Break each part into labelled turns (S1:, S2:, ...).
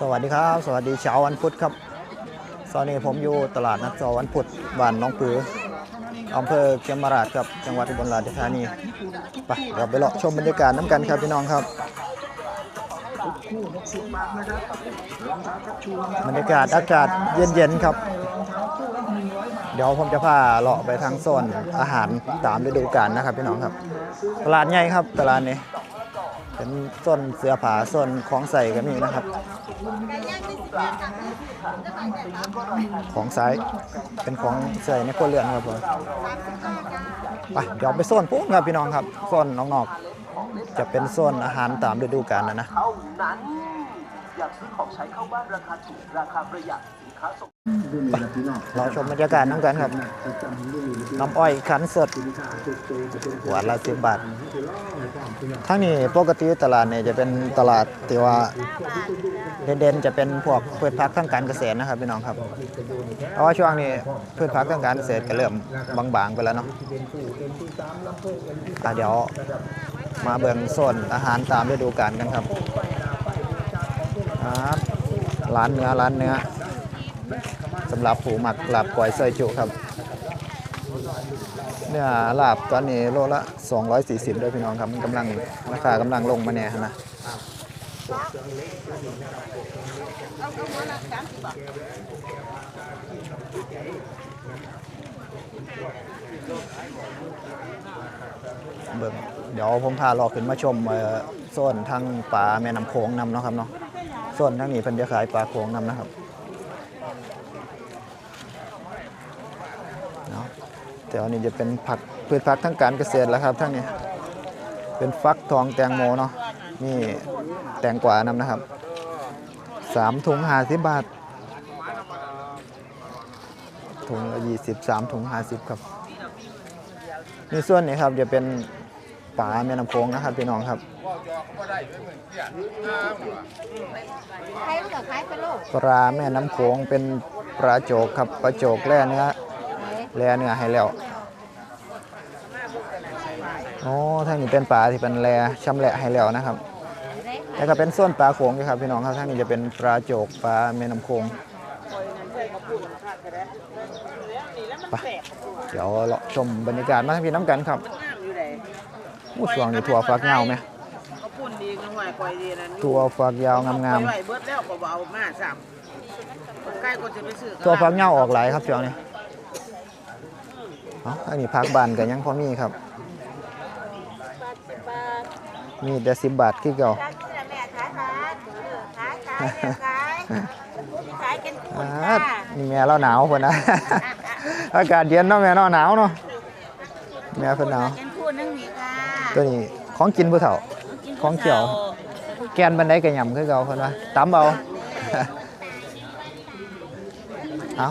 S1: สวัสดีครับ สวัสดีเช้าวันพุธครับตอนนี้ผมอยู่ตลาดนัดเช้าวันพุธบ้านน้องปืออำเภอเชียงมาราชครับจังหวัดอุบลราชธานีไปเดี๋ยวไปเลาะชมบรรยากาศน้ำกันครับพี่น้องครับบรรยากาศอากาศเย็นๆครับ เดี๋ยวผมจะพาเลาะไปทางโซนอาหารตามฤดูกาลนะครับพี่น้องครับ ตลาดใหญ่ครับตลาดนี้เป็นส้นเสื้อผ้าส้นของใส่ก็มีนะครับ ของซ้ายเป็นของใส่ในครัวเรือนครับผมไปเดี๋ยวไปโซนปุ๊บครับพี่น้องครับโซนนอกๆจะเป็นโซนอาหารตามฤดูกาลนะนะ
S2: เท่านั้นอยากซื้อของใช้เข้าบ้านราคาถูกราคาประหยัดสินค้าส่ง
S1: เราชมบรรยากาศน้ำกันครับน้ำอ้อยขันสดขวดละสิบบาททั้งนี้ปกติตลาดเนี่ยจะเป็นตลาดที่ว่าเด่นๆจะเป็นพวกพืชผักทางการเกษตรนะครับพี่น้องครับเพราะว่าช่วงนี้พืชผักทางการเกษตรก็เริ่มบางๆไปแล้วเนาะเดี๋ยวมาเบิ่งโซนอาหารตามฤดูกาลกันครับร้านเนื้อร้านเนื้อ สำหรับผูหมักลาบก๋วยซอยจุครับ เนื้อลาบตอนนี้โลละ 240ด้วยพี่น้องครับมันกำลังราคากำลังลงมาแน่นะเบิ่งเดี๋ยวผมพาเราขึ้นมาชมโซนทางป่าแม่น้ำโขงนำเนาะครับเนาะโซนทางนี้เพิ่นจะขายปลาโขงนำนะครับเนาะ แต่อันนี้จะเป็นผักพืชผักทางการเกษตรแล้วครับทั้งนี้ เป็นฟักทองแตงโมเนาะนี่แตงกวานำนะครับสามถุงห้าสิบบาทถุงละยี่สิบสามถุงห้าสิบครับในส่วนนี้ครับจะเป็นป่าแม่น้ำโขงนะครับพี่น้องครับ
S3: ใครมันก็ขายเป็นโลก
S1: ปลาแม่น้ำโขงเป็นปลาโจกครับปลาโจกแล่เนื้อ แล่เนื้อให้แล้วโอ้ท่างนี้เป็นปลาที่เป็นแล่ชำแหละให้แล้วนะครับ แล้วก็เป็นส่วนปลาโขงนะครับพี่น้องครับท่างนี้จะเป็นปลาโจกปลาแม่น้ำโขงไปเดี๋ยวเราชมบรรยากาศมาทั้งพี่น้ำกันครับ
S4: อยู่ไหน
S1: อู้ช่วงนี้ถั่วฝักยาวไหม
S4: เขาปุ่นดีกันหอยกอยดีนั่น
S1: ถั่วฝักยาวงาม
S4: ไปไหวเบิดแล้วก็บ่เอามาซ้ำใกล้ก็จะไปซื้อ
S1: ๆตัวฝักยาวออกหลายครับช่วงนี้เอ๋ออันนี้พักบานกันยังพอมีครับ มีแต่สิบบาทคือเก่า
S3: ขายที่ละแม่ขายขายเออขายขายเออขายขายกันคุณ
S1: อ่า
S3: ค่ะ
S1: นี่แม่เราหนาวคนนะอากาศเย็นเนาะแม่เนาะหนาวเนาะแม่เพิ่นหนาวตัวนี้ของกินผู้เฒ่าของเขียว แกนบันไดกระยำคือเก่าเพิ่นว่าตำเอาเอา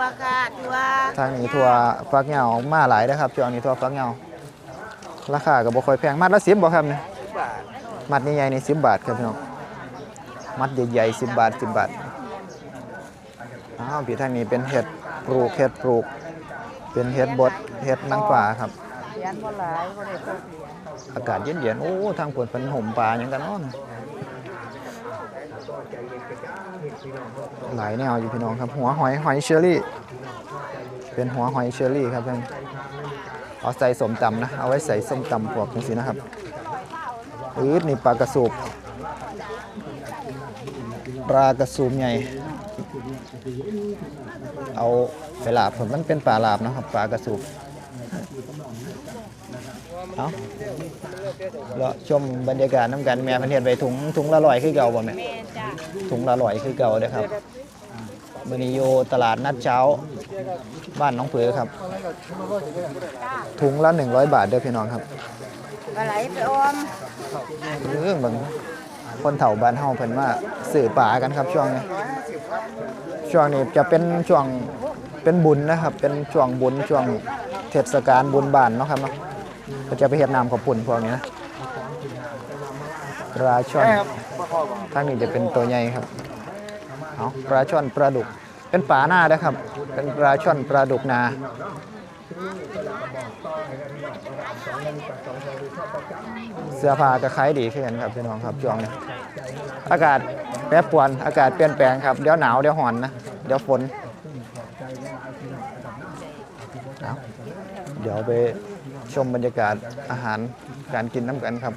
S3: วค่ะทัว
S1: ทางนี้ทั่วฟักเหงามาหลายนะครับช่วงนี้ทั่วฟักเหงาราคาก็บ่ค่อยแพงมัดละ10บ่ครับเนี่ยมัดใหญ่ๆนี่10บาทครับพี่น้องมัดใหญ่ๆ10บาท10บาทอ้าวพี่ทางนี้เป็นเห็ดปลูกเห็ดปลูก เป็นเห็ดบดเห็ดนางฟ้าครับ
S4: เหรียญบ่หลายบ่ได้พกเหรียญ
S1: อากาศเย็นๆโอ้ทางผลเป็นห่มปลาหยังกันเนาะ หลายแนวอยู่พี่น้องครับ หัวหอยหอยเชอรี่ เป็นหัวหอยเชอรี่ครับเพื่อนเอาใส่สมตำนะ เอาไว้ใส่ส้มตำพวกนี้นะครับอืดนี่ปลากระสูบปลากระสูบใหญ่ เอาไปลาบผมมันเป็นปลาลาบนะครับปลากระสูบเอา เลาะชมบรรยากาศน้ำกันแม่เพันเทศไปถุงถุงละลอยคือเก่าบ่แม่
S3: แม่จ้ะ
S1: ถุงละลอยคือเก่าเด้อครับมื้อนี้อยู่ตลาดนัดเช้า บ้านน้องเผือครับถุงละ 100 บาทเด้อพี่น้องครับ
S3: ปลาไหลไปออม
S1: เรื่องบางคนเฒ่าบ้านเฮาเพิ่นมาสื่อป่ากันครับช่วงนี้ ช่วงนี้จะเป็นช่วงเป็นบุญนะครับ เป็นช่วงบุญช่วงเทศกาลบุญบ้านเนาะครับเนาะ ก็จะไปเฮ็ดน้ำข้าวปุ่นพวกนี้นะปลาช่อนทางนี้จะเป็นตัวใหญ่ครับเอาปลาช่อนปลาดุก เป็นปลาหน้าเด้อครับ เป็นปลาช่อนปลาดุกนาเสื้อผ้าก็ขายดีขึ้นกันครับพี่น้องครับช่วงนี้อากาศแปรปรวนอากาศเปลี่ยนแปลงครับเดี๋ยวหนาวเดี๋ยวร้อนนะเดี๋ยวฝนเอาเดี๋ยวไป ชมบรรยากาศอาหารการกินน้ำกันครับ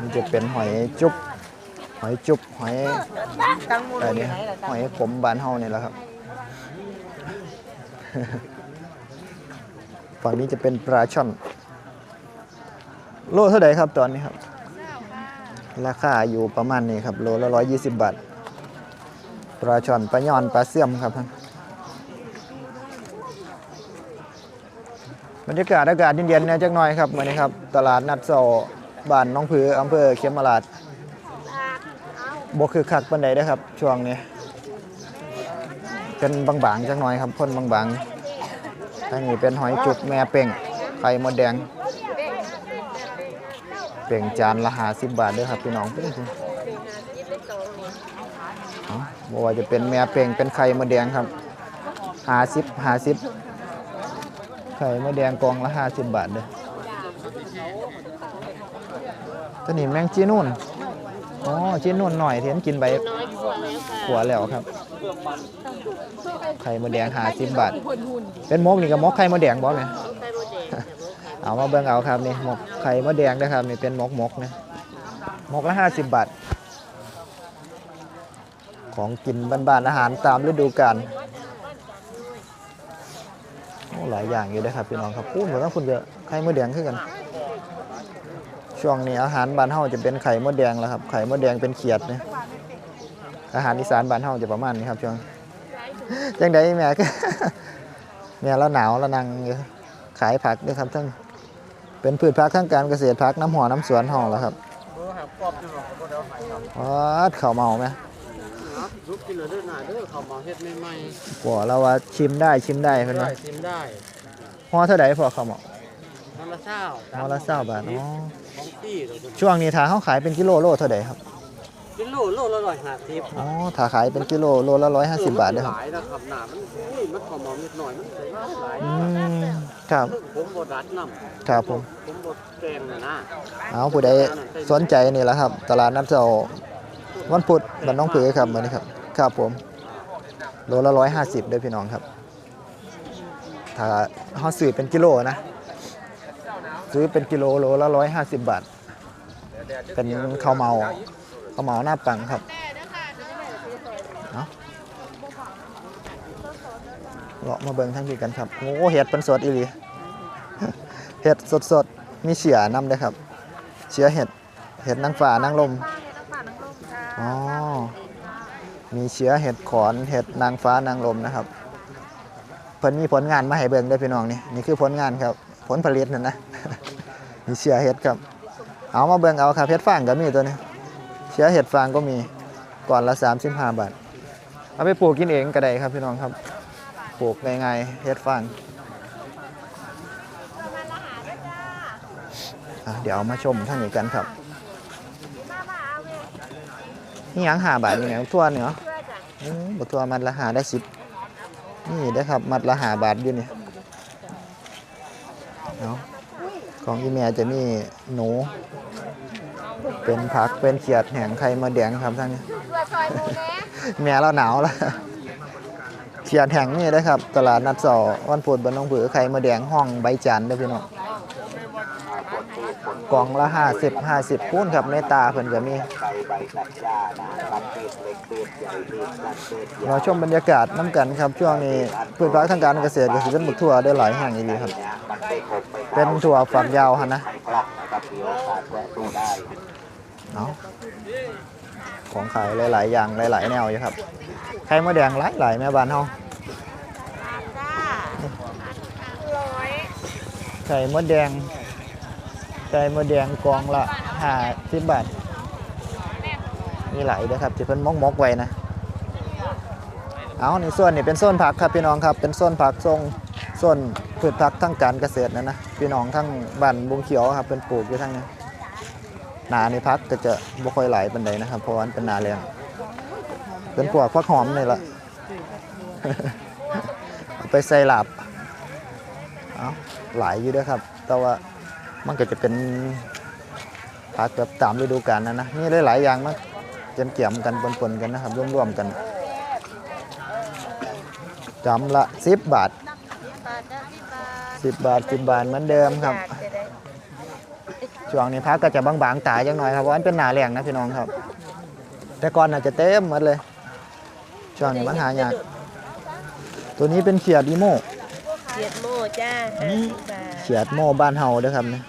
S1: มันจะเป็นหอยจุ๊บหอยจุ๊บหอยอะไรเนี่ย
S4: หนล่ะ
S1: หอยขมบานเฮานี่แหละครับฝั่งนี้จะเป็นปลาช่อน โลเท่าไหร่ครับตอนนี้ครับ ราคาอยู่ประมาณนี้ครับโลละร้อยยี่สิบบาทปลาช่อนปลาย่อนปลาเสื่อมครับบรรยากาศอากาศเย็นๆเนี่ยจักหน่อยครับวันนี้ครับ ตลาดนัดโซบ้านน้องผืออำเภอเขมราชบกคือคักปันใดเด้ครับ ช่วงนี้เป็นบางๆจักหน่อยครับคนบางๆทางนี้เป็นหอยจุกแม่เป่งไข่มดแดง เป่งจานละหาสิบบาทเด้อครับพี่น้องเพิ่งเอาบ่ว่าจะเป็นแม่เป่งเป็นไข่มดแดงครับหาสิบหาสิบไข่มดแดงกองละห้าสิบบาทเด้อตัวนี้แมงจีนุ่นอ๋อจีนุ่นหน่อยเทียนกินใบขัวแล้วครับ ไข่มดแดงหาสิบบาท เป็นมกนี่กับมกไข่มดแดงบ่ไหม เอามาเบิ่งเอาครับนี่หมกไข่มดแดงนะครับนี่เป็นหมกหมกนะหมกละห้าสิบบาท ของกินบ้านๆอาหารตามฤดูกาลหลายอย่างอยู่นะครับพี่น้องครับพูดเหมือนว่าคุณจะไข่มดแดงขึ้นกันช่วงนี้อาหารบ้านเฮาจะเป็นไข่มดแดงแล้วครับไข่มดแดงเป็นเขียดนะอาหารอีสานบ้านเฮาจะประมาณนี้ครับช่วงจังไดแม่ก็แม่เราหนาวเรานั่งอยู่ขายผักด้วยครับทั้ง เป็นพืชผักทั้งการเกษตรผักน้ำหัวน้ำสวนห้องแล้วครับวัดข้าวเมาไหม
S5: ลุกกินเลยเด้อหน่าเด้อเขามาเฮ็ดใหม่
S1: กว่าเราว่าชิมได้ชิมได้
S5: ๆ
S1: เพิ่น
S5: ได้
S1: ว่า
S5: ชิมได้
S1: ห่อเท่าใดพอข้าวเมา
S5: น้ำละเศร้า
S1: ห่อละเศร้าบาทอ๋อ
S5: ของพี่เราจะ
S1: ช่วงนี้ถ้าเขาขายเป็นกิโลโลเท่าใดครับ
S5: กิโลโลละร้อยห้าสิบ
S1: อ๋อถ้าขายเป็นกิโลโลละร้อยห้าสิบบาทเด้อ
S5: ห
S1: ครับ
S5: ลายนะครับหนามันอุ้ยมันขอมานิดหน่อยมันใส่หลาย
S1: อืมครับ
S5: ผมบ่ดัดน้
S1: ครับผมำ
S5: ผมบ่แกงนะนะ
S1: เอาผู้ใดสนใจนี่แหละครับ ตลาดนัดเจ้าวันพุธบ้านน้องผือครับมื้อนี้ครับครับผมโลละร้อยห้าสิบด้วยพี่น้องครับ ถ้าเขาซื้อเป็นกิโลนะ ซื้อเป็นกิโลโลละร้อยห้าสิบบาท เป็นข้าวเมา ข้าวเมาหน้าปังครับเอาเลาะมาเบิ่งทั้งทีกันครับโอ้เห็ดเป็นสดอีหลีเห็ดสดๆ มีเฉียนำด้วยครับ เฉียเห็ด เห็ดนางฟ้านางลมอ๋อ มีเชื้อเห็ดขอนเห็ดนางฟ้านางลมนะครับเพิ่นมีผลงานมาให้เบิ่งด้วยพี่น้องนี่นี่คือผลงานครับ ผลผลิตนั่นนะมีเชื้อเห็ดครับ เอามาเบิ่งเอาครับเห็ดฟางก็มีตัวนี้ เชื้อเห็ดฟางก็มีก่อนละ 35 บาท เอาไปปลูกกินเองก็ได้ครับพี่น้องครับ ปลูกง่ายๆเห็ดฟางเดี๋ยวมาชมท่านนี้กันครับนี่ยังหาบาทนี่แหนทั่วเนาะบักทั่วมัดละหาได้สิบนี่ได้ครับ มัดละหาบาทอยู่นี่เนาะของอีเมียจะมีหนู เป็นผักเป็นเขียดแห้งไข่มาแดงครับท่านนี้
S3: ตัวซอยหมูแน่
S1: แม่เราหนาวแล้วเขียดแห้งนี่ได้อครับ ตลาดนัดสอวันพุธบนน้องผือไข่มาแดงห้องใบจันทร์เด้อพี่น้องกล่องละห้าสิบห้าสิบคูณครับในตาเพิ่นก็มีเราชมบรรยากาศน้ำกันครับ ช่วงนี้พืชผักทางการเกษตรก็สิเป็นบักทั่วได้หลายแห่งอีหลีครับ เป็นถั่วฝักยาวหั่นนะ เอาของขายหลายๆ อย่างหลาย ๆ แนวอยู่ครับไข่มดแดงหลายหลายๆแม่บ้านเฮา
S3: จ้าร้อย
S1: ไข่มดแดงไข่มดแดงกองละห้าสิบบาทมีหลายเด้อครับที่เพิ่นมกมกๆไว้นะเอานี่ส่วนนี่เป็นโซนผักครับพี่น้องครับเป็นโซนผักทรงโซนพืชผักทั้งการเกษตรนะนะพี่น้องทั้งบ้านบุงเขียวครับเป็นปลูกอยู่ทั้งนี้ห นาในพักก็จะบ่ค่อยไหลปานใดนะครับ เพราะว่ามันเป็นนาแรงเป็นพวกผักหอมนี่ละเอาไปใส่หลาบเอาหลายอยู่ด้วยครับ แต่ว่ามันก็จะเป็นผักแบบตามฤดูกาลนะนะนี่หลายๆอย่างมันเกี่ยมเกี่ยมกันปนๆกันนะครับร่วมๆกันจำละสิบบาท
S3: สิบบาท
S1: สิบบาทเหมือนเดิมครับ ช่วงนี้พักก็จะบางๆตายจังหน่อยครับเพราะมันเป็นหนาแรงนะพี่น้องครับ แต่ก่อนอาจจะเต็มหมดเลย ช่วงนี้มันหายากตัวนี้เป็นเขียดอีโม
S3: เขียดโม่จ้าห้าสิบบาท
S1: เขียดโมบ้านเฮาเด้อครับเนี่ย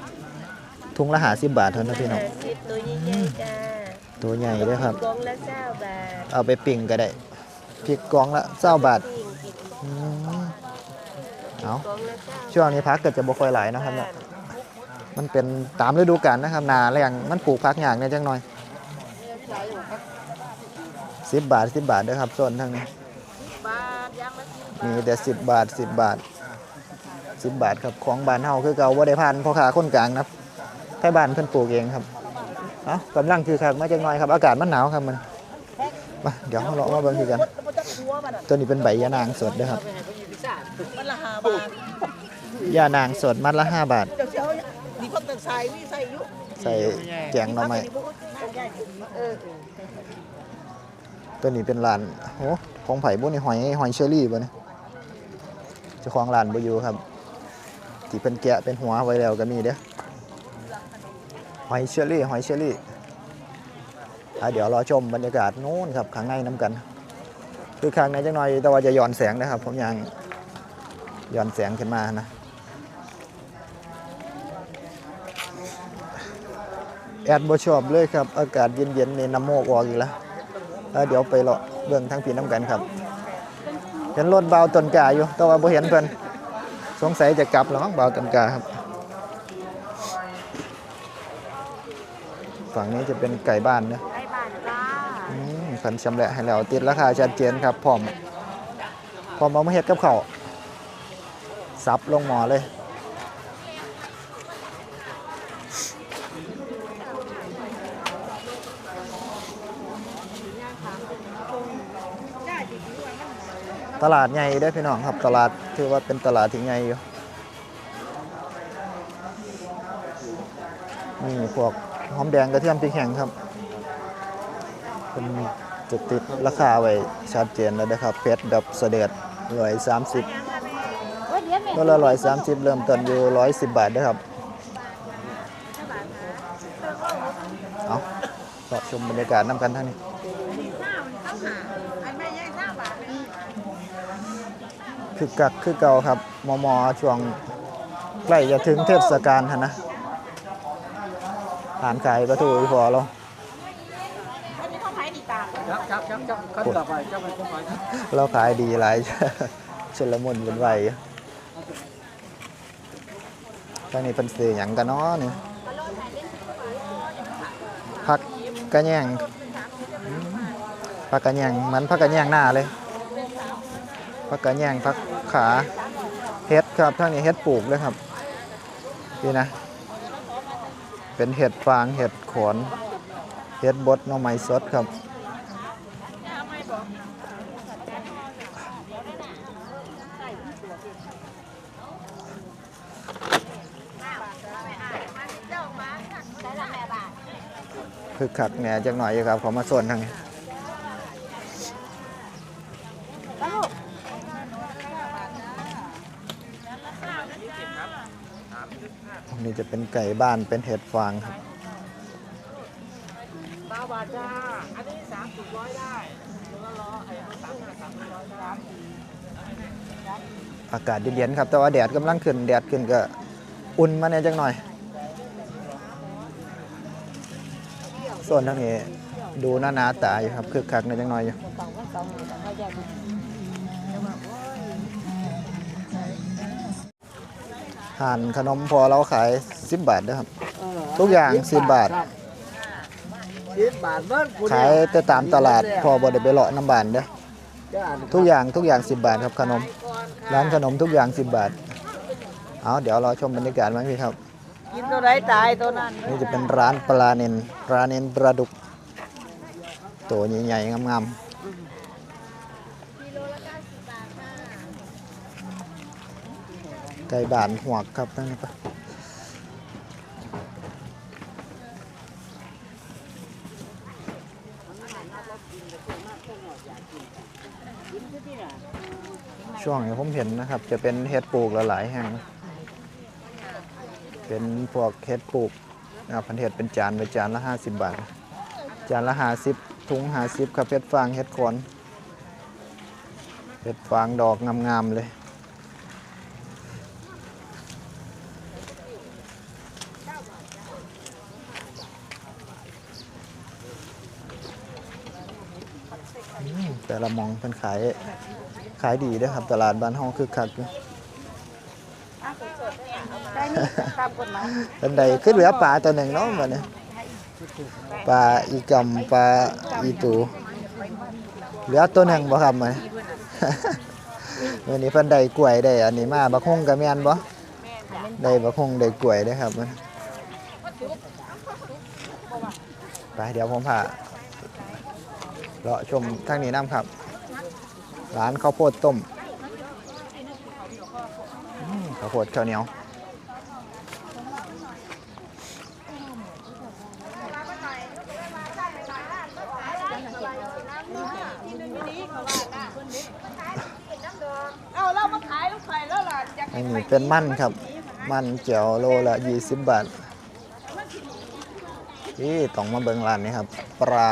S1: ถุงละหาสิบบาทเท่านั้นพี่น้อง
S3: ห้าสิบตัวใหญ่ๆจ้า
S1: ตัวใหญ่เด้อครับ
S3: กล่องละเก้าบาท
S1: เอาไปปิ้งก็ได้พริกกล่องละเศร้าบาท
S3: ปิ้งกิน
S1: อืมเอา
S3: กล่องละเก้า
S1: ช่วงนี้พักก็จะบ่ค่อยหลายนะครับเนี่ย มันเป็นตามฤดูกาลนะครับหนาแรงมันปลูกพักอย่างเนี่ยจังหน่อยสิบบาทสิบบาทเด้อครับส่วนทางนี้
S3: บาทยังละสิบบาท
S1: มีแต่สิบบาทสิบบาทสิบบาทครับของบ้านเฮาคือเก่าบ่ได้ผ่านพ่อค้าคนกลางนะครับแค่บ้านเพิ่นปลูกเองครับเอ้ากำลังคือคักมาจังหน่อยครับ อากาศมันหนาวครับมันมาเดี๋ยวเราเลาะมาเบิ่งคือกันตัวนี้เป็นใบยะนางสดเด้อครับ
S4: มันละห้าบาท
S1: ยานางสดมัดละ5บาท
S4: เดี๋ยวเช้ามีคนต่างชายนี่ใส่ยุ
S1: ใส่แกงหน่อไม้ตัวนี้เป็นร้านโอ้ของไผ่บุนี่หอยหอยเชอรี่บ่เนี่ยเจ้าของร้านบ่อยู่ครับที่เป็นแกะเป็นหัวไว้แล้วก็มีเด้อหอยเชอรี่หอยเชอรี่อะเดี๋ยวรอชมบรรยากาศนู้นครับข้างในน้ำกัน คือข้างในจังหน่อยแต่ว่าจะย้อนแสงนะครับ ผมยังย้อนแสงขึ้นมานะ แอดบ่ชอบเลยครับ อากาศเย็นๆในน้ำโมกออกอีกแล้วเดี๋ยวไปเลาะเบื้องทั้งพี่น้ำกันครับ เห็นรถเบาต้นกาอยู่แต่ว่าบ่เห็นเพิ่นสงสัยจะกลับแล้วมั้งเบาต้นกาครับ ฝั่งนี้จะเป็นไก่บ้านนะ
S3: ไอ้บาทจ้า
S1: อืมเพิ่นชำแหละให้แล้วติดราคาชัดเจนครับพร้อมพร้อมเอามาเฮ็ดกับข้าวสับลงหม้อเลย ตลาดใหญ่ด้พี่น้องครับตลาดถือว่าเป็นตลาดที่ใหญ่อยู่นี่พวกหอมแดงกระเทียมพริกแห้งครับเป็นจะติดราคาไว้ชัดเจนแล้วนะครับเพชรแบบเสด็จร้อยสามสิบก็ละร้อยสามสิบเริ่มต้นอยู่ร้อยสิบบาทนะครับเอาชมบรรยากาศน้ำกันท่างนี้
S3: ไม่ใช่ห้าบาท
S1: คือกักคือเก่าครับมอมอช่วงใกล้จะถึงเทศกาลหั่นนะหานขายประตูพอเรา
S3: อันนี้เขาขายดีตาม
S5: จับจับจับจับขั้นต่อไปจับไปจับ
S1: เราขายดีหลายชนละมุนเป็นไหวตอนนี้เป็นสื่ออย่างกันเนาะนี่พักกระแยงพักกระแยงมันพักกระแยงหน้าเลยพักกระแยงพัก ขาเฮ็ดครับทั้งนี้เฮ็ดปลูกเลยครับนี่นะ เป็นเห็ดฟางเห็ดขอนเห็ดบดน่อไม้สดครับคึกคักแหน่จักหน่อยอยู่ครับขอมาส่วนทางนี้ ตรงนี้จะเป็นไก่บ้านเป็นเห็ดฟางครับ
S4: เก้าบาทจ้า อันนี้สามสิบร้อยได้แล้วก็ล้อไอ้สามห้าสามร้อยครับ
S1: อากาศเย็นๆครับ แต่ว่าแดดกำลังขึ้น แดดขึ้นก็อุ่นมาเนี่ยจักหน่อย ส่วนทางนี้ดูหน้าหนาตาอยู่ครับคึกคักในอยจังหน่อยอยู่ ห่านขนมพอเราขาย 10 บาทเด้อครับ ทุกอย่าง10บาท
S5: สิบบาทเบิ้ลกู
S1: ขายแต่ตามตลาดพอบ่ได้ไปเลาะน้ำบานเด้อทุกอย่างทุกอย่าง 10 บาทครับขนม ร้านขนมทุกอย่าง 10 บาท เอาเดี๋ยวรอชมบรรยากาศมั้งพี่ครับ
S4: กินตัวไหนตายตัวนั้น
S1: นี่จะเป็นร้านปลาเนนปลาเนนปลาดุก ตัวใหญ่ๆงาม ไก่บานหวกครับนั่นะครับช่วงนี้ผมเห็นนะครับ จะเป็นเห็ดปลูกหลายๆแห่ง เป็นพวกเห็ดปลูกนะครับพันเห็ดเป็นจานเป็นจานละ50บาท จานละ50ถุง50ครับเห็ดฟางเห็ดขอนเห็ดฟางดอกงามๆเลย แต่ละหมองเป็นขายขายดีเด้วยครับ ตลาดบ้านห้องคึกคักอยู่
S3: ได้นี่ตามกฎหมาย
S1: เป็นใดขึ้นเหลือปลาตัวหนึ่งเนาะบัดนี้ปลาอีกำปลาอีตูเหลือตัวหนึ่งบ่ครับมันวันนี้เพิ่นได้กล้วยได้อันนี้มาบักฮงกับแม่นบ่ได้บักฮงได้กล้วยเด้อครับมันไปเดี๋ยวผมพา เลาะชมทางนี้น้ำครับ ร้านข้าวโพดต้มข้าวโพดข้าวเหนียว
S3: เอาเรามาขายลูกไข่แล้วล่ะอยาก
S1: อันนี้เป็นมันครับ มันเจียวโลละ 20 บาทนี่ต้องมาเบิงร้านนี้ครับ ปลา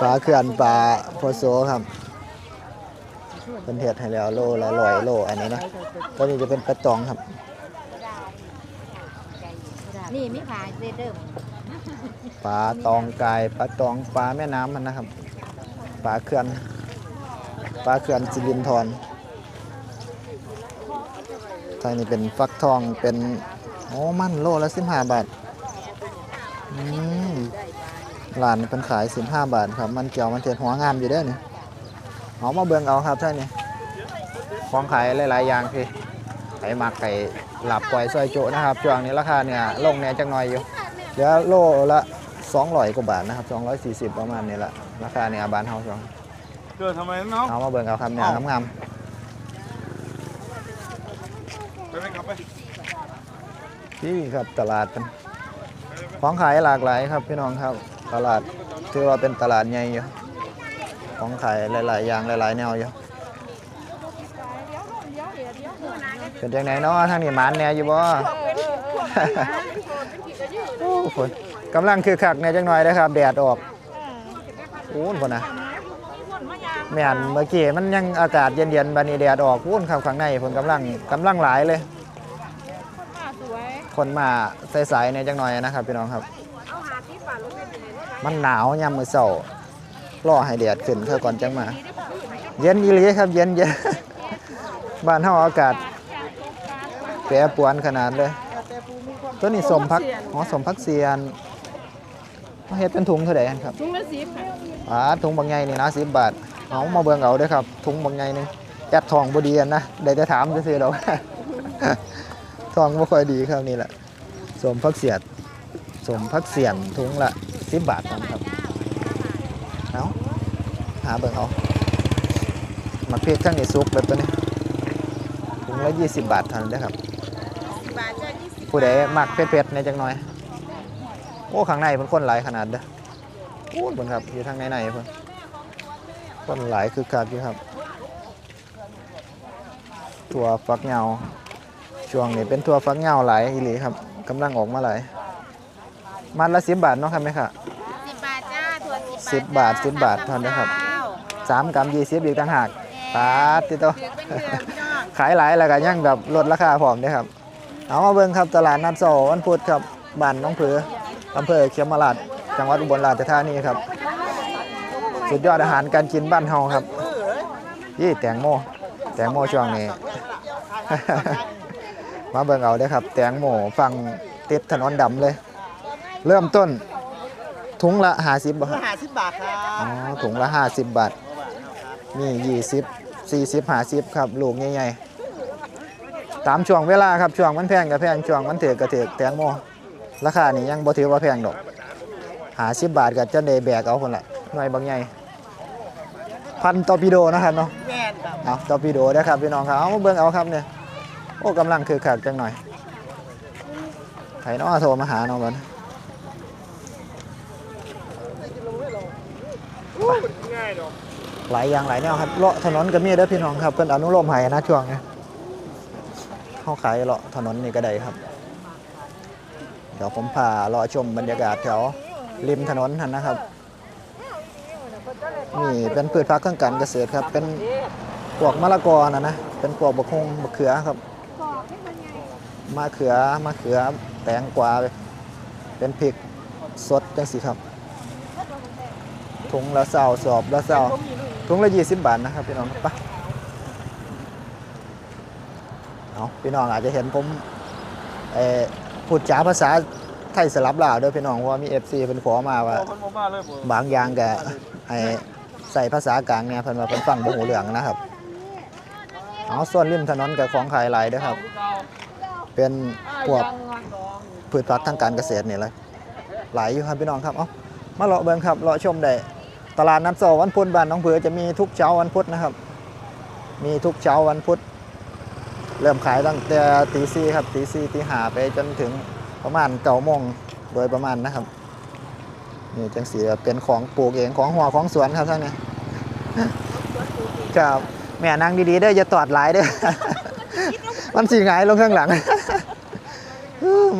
S1: ปลาเขื่อนปลาโพโซครับเป็นเห็ดให้แล้วโลละร้อยโลอันนี้นะตัวนี้จะเป็นปลาตองครับ
S3: นี่มีขายเดิม
S1: ปลาตองกายปลาตองปลาแม่น้ำมันนะครับปลาเขื่อนปลาเขื่อนสิรินทรทางนี้เป็นฟักทองเป็นโอ้มันโลละ15บาทอืม ร้านเป็นขาย15บาทครับ มันเจียวมันเทียนหัวงามอยู่เด้อนี่เอามาเบิ่งเอาครับท่านนี่ของขายหลายๆอย่างพี่ไก่หมักไก่หลับปล่อยซอยโจะนะครับช่วงนี้ราคาเนี่ยลงเนี่ยจังหน่อยอยู่เหลือโลละ200กว่าบาทนะครับ240ประมาณนี้ละราคาเนี่ยบ้านเฮาช่วง
S5: เกิดทำไมน้อง
S1: เอามาเบิ่งเอาครับเนี่ยงาม
S5: ไปไหมครับไป
S1: ๆที่ครับตลาดเป็นของขายหลากหลายครับพี่น้องครับ ตลาดถือว่าเป็นตลาดใหญ่อยู่ของขายหลายๆอย่างหลายๆแนวอยู่เป็นจังไหนเนาะทางนี้หมานแน่อยู่บ่โอ้ฝนกำลังคือคักเนี่จังหน่อยนะครับ แดดออกโอ้นพุ่นนะแม่นเมื่อกี้มันยังอากาศเย็นๆบัดนี้แดดออกพูนครับข้างในฝนกำลังกำลังหลายเลย คนมาใสๆเนี่ยจังหน่อยนะครับพี่น้องครับ มันหนาวยามมื้อเช้ารอให้แดดขึ้นเพื่อก่อนจังมา เย็นอีหลีครับ เย็นเย็นบ้านเฮาอากาศแปรปรวนขนาดเลย ตัวนี้สมพักอ๋อสมพักเสียนเฮ็ดเป็นถุงเท่าไหร่ครับ
S3: ถุงละสิบค่ะ
S1: อ่าถุงบางใหนี่นะ10บบาทเอามาเบิ่งเอาเด้อครับถุงบางใหญ่หนึงแอดทองบ่ดีอันนะ ได้แต่ถามซื่อๆดอกทองบ่ค่อยดีครับนี่แหละสมพักเสียดสมพักเสียนถุงละ 10บาทครับเอาหาเบิ่งเอามักเพชรทั้งนี้สุกแบบตัวนี้ถุงละ20บาทเท่านั้นเด้อครับ
S3: บาทจ้ะยี่สิบ
S1: ผู้ใดมักเผ็ดๆในจังหน่อย โอ้ข้างในเพิ่นคนหลายขนาดเด้อโอ้เพิ่นครับอยู่ทางในในเพิ่นคนหลายคือคักอยู่ครับถั่วฟักเหงาช่วงนี้เป็นถั่วฟักเหงาหลายอีหลีครับกำลังออกมาหลาย มัดละ10บาทเนาะครับแม่ค่ะ
S3: สิบบาทจ้าถั่ว
S1: สิบบาทสิบบาทเท่านั้นนะครับ3กรัม20อีกต่างหากปาดติโต
S3: เป็นเดือนพี่น้อง
S1: ขายหลายแล้วก็ยังแบบลดราคาพร้อมเด้อครับ เอามาเบิ่งครับตลาดนัดโซวันพุธครับบ้านหน้องผืออำเภอเขียมราชจังหวัดอุบลราชธานีครับ สุดยอดอาหารการกินบ้านเฮาครับยี่แตงโมแตงโมช่วงนี้ มาเบิ่งเอาเด้อครับ แตงโมฟังติดถนนดำเลย เริ่มต้นถุงละ50บ่ครับ
S4: ห้าสิบบาทครับ
S1: อ๋อถุงละ50บาทมี20 40 50ครับลูกใหญ่ๆตามช่วงเวลาครับช่วงมันแพงกับแพงช่วงมันเถือกกับเถือกแตงโมราคานี่ยังบ่ถือว่าแพงดอก50บาทก็จะได้แบกเอาคนละหน่วยบางใหญ่พันตอร์ปิโดนะครับเนาะ
S4: แม่นนครับ
S1: เอาตอปีโดนะครับพี่น้องครับเอามาเบิ่งเอาครับเนี่ยโอ้กำลังคือขักจังหน่อยไผน้อโทรมาหาน้องเบิ่น
S4: ง่าย
S1: หลายอย่างหลายแนวครับเลาะถนนก็มีเด้อพี่น้องครับเพิ่นอนุโลมให้นะช่วงนี้เฮาขายเลาะถนนนี่ก็ได้ครับ เดี๋ยวผมพาเลาะชมบรรยากาศแถวริมถนนหันนะครับนี่เป็นพืชพักเครื่องการเกษตรครับ เป็นพวกมะละกอนะนะเป็นพวกบักฮงบักเขือครับมะเขือมะเขือแตงกวาเป็นพริกสดจังสิครับ ถุงละเศร้าสอบละเศร้าถุงละยี่สิบบาทนะครับพี่น้องไปะเอาพี่น้องอาจจะเห็นผมเออพูดจาภาษาไทยสลับลาวเด้อพี่น้องเพราะว่ามี FC เป็นขอมาว่าบางอย่างก็ให้ใส่ภาษากลางเนี่ยเพิ่นว่าเพิ่นฟังบ่หูเรื่องนะครับเอาส่วนริมถนนกับของขายลายด้อครับ เป็นพวกพืชผักทางการเกษตรนี่เลยหลายอยู่ครับพี่น้องครับ เอามาเลาะเบิ่งครับเลาะชมได้ ตลาดนัดโซวันพุธบ้านน้องเผือจะมีทุกเช้าวันพุธนะครับ มีทุกเช้าวันพุธเริ่มขายตั้งแต่ตีสี่ครับตีสี่ตีห้าไปจนถึงประมาณเก้าโมงโดยประมาณนะครับนี่จังสีเป็นของปลูกเองของหัวของสวนครับท่านเนี่ยครับแม่นั่งดีๆเด้ออย่าตอดหลายเด้อมันสีหงายลงข้างหลัง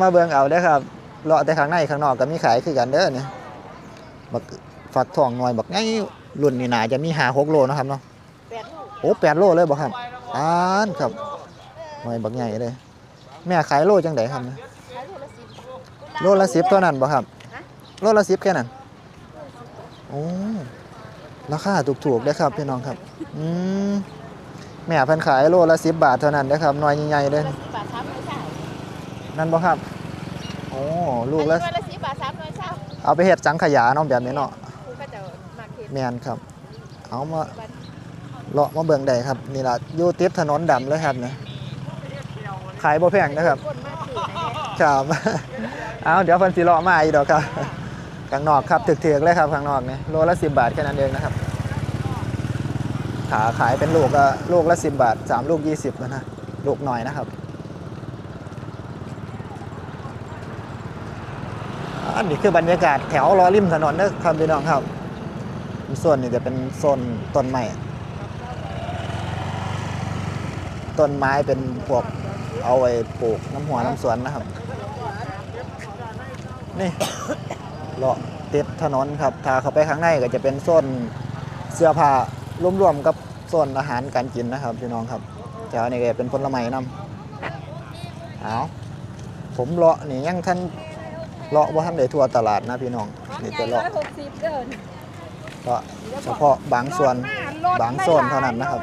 S1: มาเบิ่งเอาเด้ครับเลาะแต่ข้างในข้างนอกก็มีขายคือกันเด้อเนี่ย ฝักทองหน่อยบักไงรุ่นนี่นาจะมีหาหกโลเนาะครับเนาะโอ้แปดโลเลยบ่ครับอ่านครับหน่อยบักใหญ่เลย แม่ขายโลจังไดครับเนี่ยโลละสิบเท่านั้นบ่ครับโลละสิบแค่นั้นโอ้ราคาถูกๆเด้อครับพี่น้องครับ อืมแม่เพิ่นขายโลละสิบบาทเท่านั้นเด้อครับหน่อยใหญ่ๆเด้อ
S3: สิบบาทสามร้อยเช้า
S1: นั่นบ่ครับ โอ้ ลูกละ
S3: อันนี้วันละสิบบาทสามร้อยเช้า
S1: เอาไปเฮ็ดสังขยาเนาะแบบนี้เนาะ
S3: คุณก็จะมาเก็บ
S1: แมนครับ เอามาเลาะมาเบิ่งได้ครับ นี่ละยูติดถนนดำเลยครับเนี่ยขายบ่แพงนะครับ
S3: คนมากถือนะ
S1: ครับเอาเดี๋ยวเพิ่นสิเลาะมาอีกดอกครับข้างนอกครับถึกๆเลยครับข้างนอกเนี่ยโลละ10บาทแค่นั้นเองนะครับขาขายเป็นลูกก็ลูกละ10บาท3ลูก20นะนะ ลูกหน่อยนะครับอันนี้คือบรรยากาศแถวรอริมถนนนะครับพี่น้องครับ ส่วนนี้จะเป็นโซนต้นไม้ต้นไม้เป็นพวกเอาไว้ปลูกน้ำหัวน้ำสวนนะครับ นี่เลาะติดถนนครับถ้าเข้าไปข้างในก็จะเป็นโซนเสื้อผ้ารวมๆกับโซนอาหารการกินนะครับพี่น้องครับแถวนี้ก็เป็นผลไม้นำเอาผมเลาะนี่ยังท่านเลาะว่าท่านได้ทั่วตลาดนะพี่น้องนี่จะเลาะ
S3: หกสิบเดิน
S1: เลาะเฉพาะบางส่วนบางโซนเท่านั้นนะครับ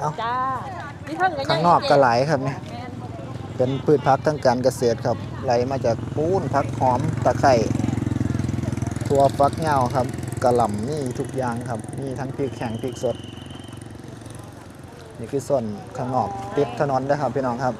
S3: เอาจ้า
S1: ข้างนอกก็ไหลครับเนี่ยเป็นพืชพักทางการเกษตรครับไหลมาจากปูนพักหอมตะไคร่ถั่วฟักเงาครับกระหล่ำนี่ทุกอย่างครับมีทั้งพริกแข็งพริกสด นี่คือส่วนข้างนอกติดถนนนะครับพี่น้องครับ